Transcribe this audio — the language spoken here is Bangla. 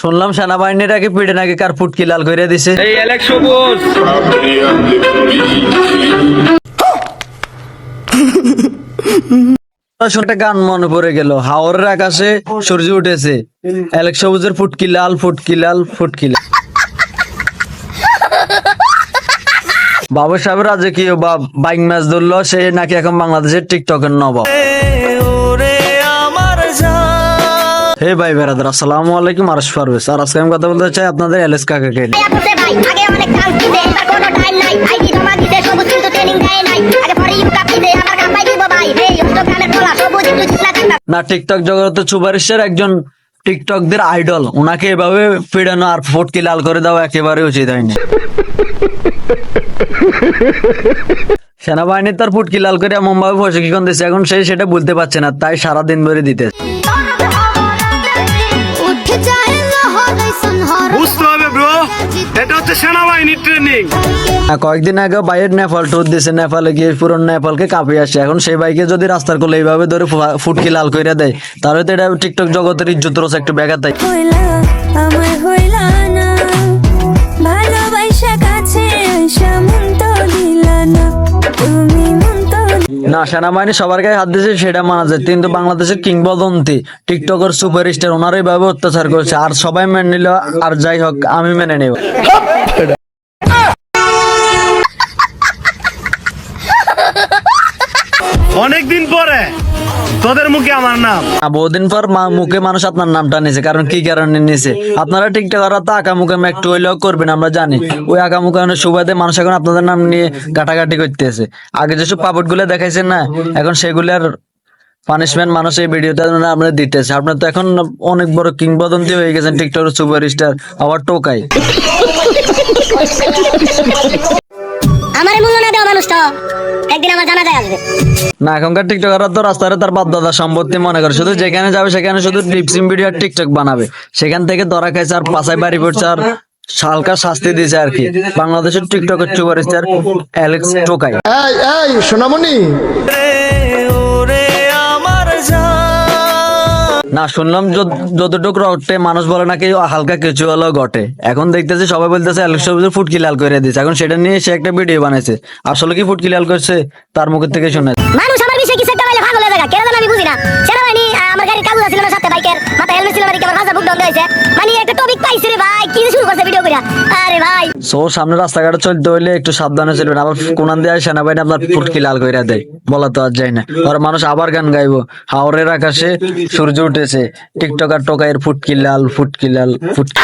শুনলাম সেনাবাহিনীটাকে পিড়ে নাকি কার ফুটকি লাল করে দিছে। এই সবুজ। গান মনে পড়ে গেল। হাওরের আকাশে সূর্য উঠেছে। অ্যালেক্স সবুজের ফুটকি লাল ফুটকি লাল ফুটকি লাল। বাবু সাহেবের আজ কি বা বাইক ম্যাচ ধরলো সে নাকি এখন বাংলাদেশের টিকটকের নবাব। হে ভাই বেরাদার আসসালামু আলাইকুম আরশ পারভেজ আর আজকে আমি কথা বলতে চাই আপনাদের এলএস কাকাকে নিয়ে। করছে ভাই আগে অনেক কাজ দিতে এবার কোনো টাইম নাই। আইডি জমা দিতে সবুজ কিন্তু ট্রেনিং দেয় নাই। আগে পরে ইউ কাপ দিতে আমার কাপ পাই দিব ভাই। এই অষ্ট কানের তোলা সবুজ একটু চিল্লা চিল্লা। না টিকটক জগতে সুপারস্টার একজন টিকটকদের আইডল ওনাকে এভাবে পিড়ানো আর ফুটকি লাল করে দেওয়া একেবারে উচিত হয়নি। সেনাবাহিনী তার ফুটকি লাল করে এমন ভাবে প্রশিক্ষণ দিচ্ছে এখন সে সেটা বলতে পারছে না তাই সারা দিন ধরে দিতে এটা হচ্ছে সেনাবাহিনীর ট্রেনিং কয়েকদিন আগে বাইরের নেপাল ট্যুর দিছে নেপালে গিয়ে পুরো নেপালকে কাঁপিয়ে আসে। এখন সেই বাইকে যদি রাস্তার কোলে এইভাবে ধরে ফু- ফুটকি লাল করে দেয় তাহলে তো এটা টিকটক জগতের ইজ্জত রয়েছে একটু ব্যাঘাত দেয়। হইলা আমার হইলা না। না, সেনাবাহিনী সবার গায়ে হাত দিয়েছে, সেটা মানা যায়। কিন্তু বাংলাদেশের কিংবদন্তি, টিকটকের সুপারস্টার, ওনারই ভাবে অত্যাচার করেছে। আর সবাই মেনে নিল, আর যাই হোক, আমি মেনে নেব। অনেকদিন পরে তোদের মুখে আমার নাম। বহুদিন পর মা- মুখে মানুষ আপনার নামটা নিছে কারণ কি কারণে নিছে আপনারা টিকটকাররা তো আঁকা মুখে একটু হইলেও করবেন আমরা জানি। ওই আঁকা মুখে সুবাদে মানুষ এখন আপনাদের নাম নিয়ে কাটাকাটি করতেছে। আগে যেসব পাপটগুলো দেখাইছেন না এখন সেগুলার পানিশমেন্ট মানুষ এই ভিডিওটা আমরা দিতেছে। আপনার তো এখন অনেক বড় কিংবদন্তি হয়ে গেছেন টিকটকের সুপারস্টার আবার টোকাই আমারে মূল্য না দেওয়া মানুষ তো। একদিন আমার জানা যায় আসবে। না এখনকার টিকটকাররা তো রাস্তায় তার বাপ দাদা সম্পত্তি মনে করে। শুধু যেখানে যাবে সেখানে শুধু ডিপসিম ভিডিও আর টিকটক বানাবে। সেখান থেকে ধরা খাইছে আর পাশায় বাড়ি পড়ছে আর হালকা শাস্তি দিয়েছে আর কি। বাংলাদেশের টিকটকের সুপারস্টার অ্যালেক্স টোকাই এই এই সোনামণি। না, শুনলাম যত- যতটুকু রটে মানুষ বলে নাকি হালকা কিছু হলেও ঘটে। এখন দেখতেছি সবাই বলতেছে অ্যালেক্স ফুটকি লাল করে দিয়েছে। এখন সেটা নিয়ে সে একটা ভিডিও বানাইছে। আসলে কি ফুটকি লাল করছে, তার মুখের থেকে শুনে মানুষ আমার বিষয়ে হয়ে কেন আমি বুঝি না। সো সামনে রাস্তাঘাটে চলতে হইলে একটু সাবধানে চলবেন। আবার কোনান দিয়ে সেনাবাহিনী আপনার ফুটকি লাল কইরা দেয়। বলা তো আর যায় না। আর মানুষ আবার গান গাইবো। হাওরের আকাশে সূর্য উঠেছে। টিকটকার টোকাইয়ের ফুটকি লাল ফুটকি লাল ফুটকি